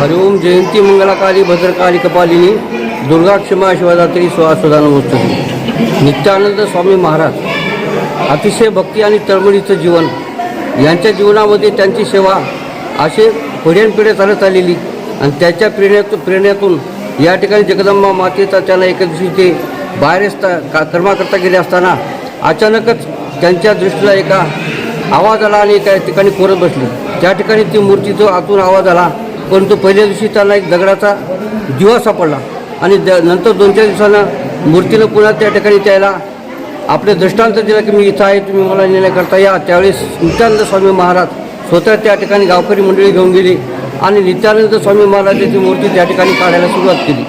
हरिओम जयंती मंगलाकाली भद्रकाली कपालिनी दुर्गा क्षमा शिवरात्री सुहासुधा नित्यानंद स्वामी महाराज अतिशय भक्ती आणि तळमळीचं जीवन यांच्या जीवनामध्ये त्यांची सेवा असे पिढ्यानपिढ्या चालत आलेली आणि त्याच्या प्रेरण्यात प्रेरण्यातून या ठिकाणी जगदंबा मातेचा त्यांना एका दिवशी ते बाहेर असता का कर्माकरता गेले असताना अचानकच त्यांच्या दृष्टीला एका आवाज आला आणि एका ठिकाणी कोरत बसली. त्या ठिकाणी ती मूर्तीचा आतून आवाज आला. परंतु पहिल्या दिवशी त्यांना एक दगडाचा दिवा सापडला. आणि द नंतर दोन चार दिवसानं मूर्तीनं पुन्हा त्या ठिकाणी त्याला आपले दृष्टांत दिला की मी इथं आहे तुम्ही मला नेण्याकरता या. त्यावेळेस नित्यानंद स्वामी महाराज स्वतः त्या ठिकाणी गावकरी मंडळी घेऊन गेली आणि नित्यानंद स्वामी महाराजांची मूर्ती त्या ठिकाणी काढायला सुरुवात केली.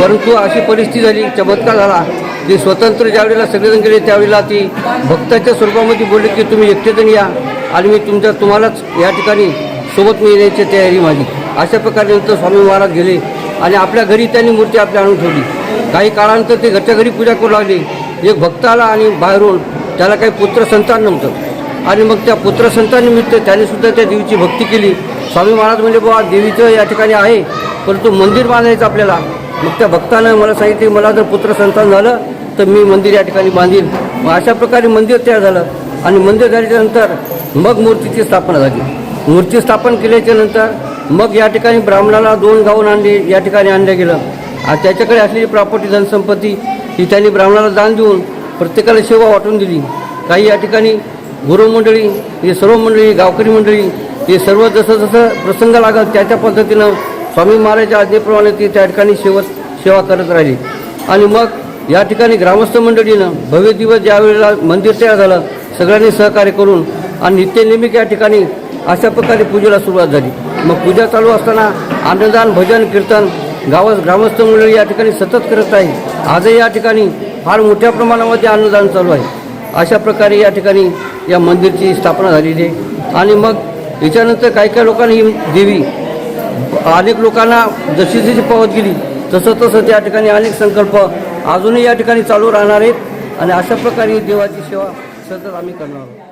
परंतु अशी परिस्थिती झाली चमत्कार झाला की स्वतंत्र ज्यावेळेला सगळेजण गेले त्यावेळेला ती भक्ताच्या स्वरूपामध्ये बोलले की तुम्ही एकटेजण या आणि मी तुमच्या तुम्हालाच या ठिकाणी सोबत मी येण्याची तयारी माझी. अशा प्रकारे नंतर स्वामी महाराज गेले आणि आपल्या घरी त्यांनी मूर्ती आपल्या आणून ठेवली. काही काळानंतर ते घरच्या घरी पूजा करू लागले. एक भक्त आला आणि बाहेरून त्याला काही पुत्र संतान नव्हतं. आणि मग त्या पुत्र संतानिमित्त त्याने सुद्धा त्या देवीची भक्ती केली. स्वामी महाराज म्हणजे बाबा देवीचं या ठिकाणी आहे परंतु मंदिर बांधायचं आपल्याला. मग त्या भक्तानं मला सांगितले मला जर पुत्र संतान झालं तर मी मंदिर या ठिकाणी बांधील. मग अशा प्रकारे मंदिर तयार झालं. आणि मंदिर झाल्याच्यानंतर मग मूर्तीची स्थापना झाली. मूर्ती स्थापन केल्याच्यानंतर मग या ठिकाणी ब्राह्मणाला दोन गाऊन आणले या ठिकाणी आणलं गेलं. आणि त्याच्याकडे असलेली प्रॉपर्टी धनसंपत्ती ही त्यांनी ब्राह्मणाला दान देऊन प्रत्येकाला सेवा वाटून दिली. काही या ठिकाणी गुरुमंडळी हे सर्व मंडळी गावकरी मंडळी हे सर्व जसं जसं प्रसंग लागत त्या त्या पद्धतीनं स्वामी महाराजच्या आज्ञेप्रमाणे ती त्या ठिकाणी सेवत सेवा करत राहिली. आणि मग या ठिकाणी ग्रामस्थ मंडळीनं भव्य दिवस ज्यावेळेला मंदिर तयार झालं सगळ्यांनी सहकार्य करून आणि नित्यनेमिक या ठिकाणी अशा प्रकारे पूजेला सुरुवात झाली. मग पूजा चालू असताना अन्नदान भजन कीर्तन गावात ग्रामस्थ मंडळी या ठिकाणी सतत करत आहे आजही या ठिकाणी फार मोठ्या प्रमाणामध्ये अन्नदान चालू आहे. अशा प्रकारे या ठिकाणी या मंदिरची स्थापना झालेली आहे. आणि मग याच्यानंतर काही काही लोकांनी ही देवी अनेक लोकांना जशी जशी पावत गेली तसं तसं त्या ठिकाणी अनेक संकल्प अजूनही या ठिकाणी चालू राहणार आहेत. आणि अशा प्रकारे देवाची सेवा सतत आम्ही करणार आहोत.